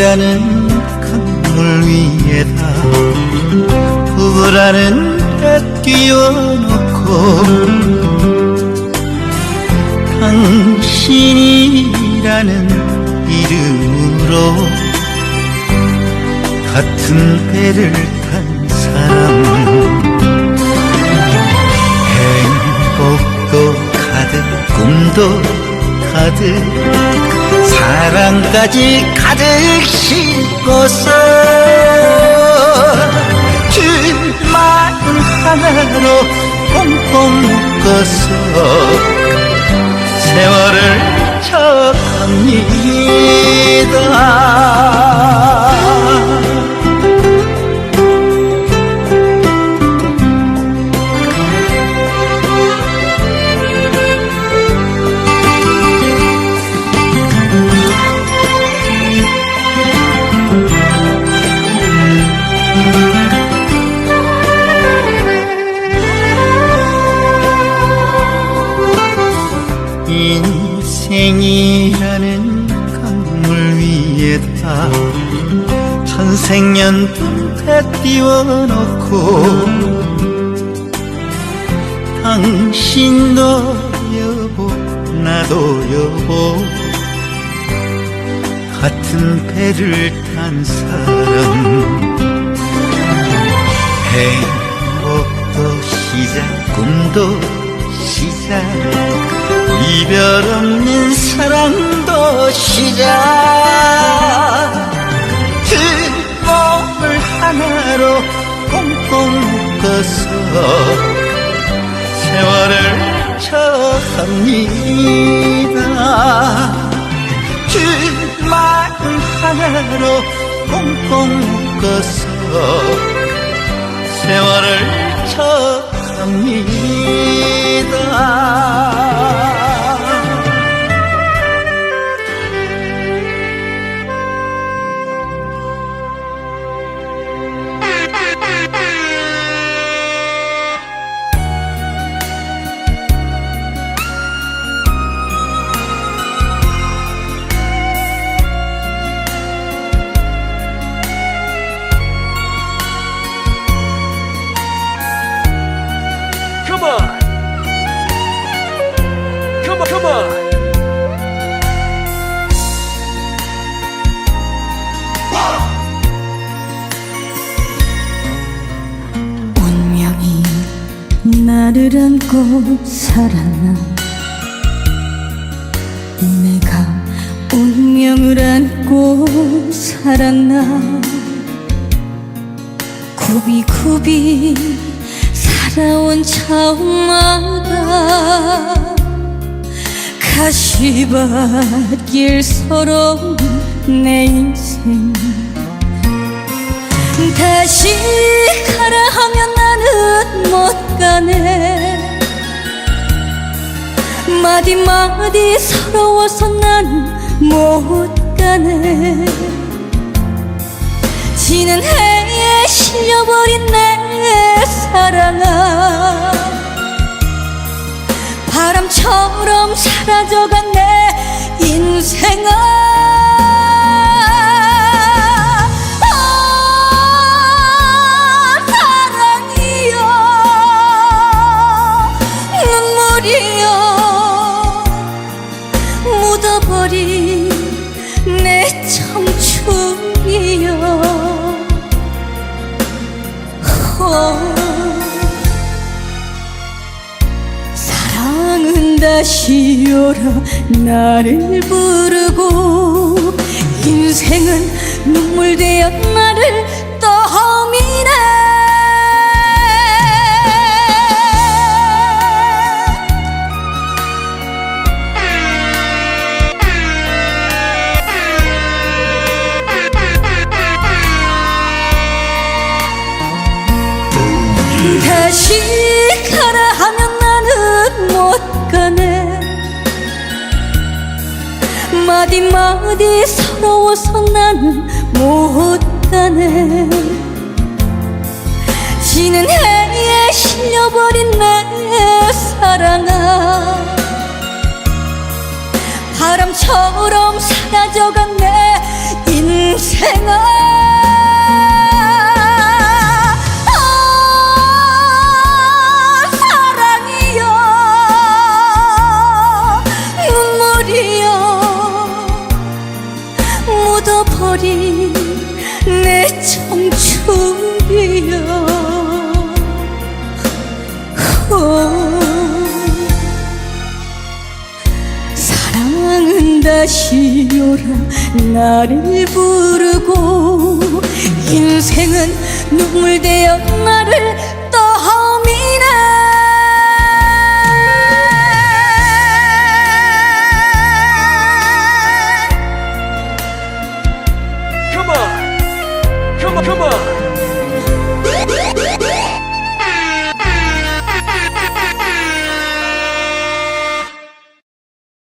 물이라는 강물 위에다 부부라는 배 끼워놓고 당신이라는 이름으로 같은 배를 탄 사람 행복도 가득 꿈도 가득 사랑까지 가득 싣고서 둘만 하나로 꽁꽁 묶어서 세월을 쳐갑니다 강물 위에다. 천생연분에 띄워놓고 당신도 여보 나도 여보. 같은 배를 탄 사람. 행복도 시작 꿈도 시작 이별 없는 사랑도 시작. 두 몸을 하나로 꽁꽁 묶어서 세월을 쳐갑니다. 두 마음 하나로 꽁꽁 묶어서 세월을 쳐갑니다 나를 안고 살아나? 내가 운명을 안고 살았나? 굽이굽이 살아온 차마다 가시밭길 서러운 내 인생. 다시 못 가네 마디마디 서러워서 난 못 가네. 지는 해에 실려버린 내 사랑아. 바람처럼 사라져간 내 인생아 아, 눈물이여 묻어버린 내 청춘이여 어. 사랑은 다시 오라 나를 부르고 인생은 눈물 되어 나를 다시 가라 하면 나는 못 가네. 마디마디 서러워서 나는 못 가네. 지는 해에 실려버린 내 사랑아. 바람처럼 사라져간 내 인생아 가시오라. 나를 부르고 인생은 눈물 되어 나를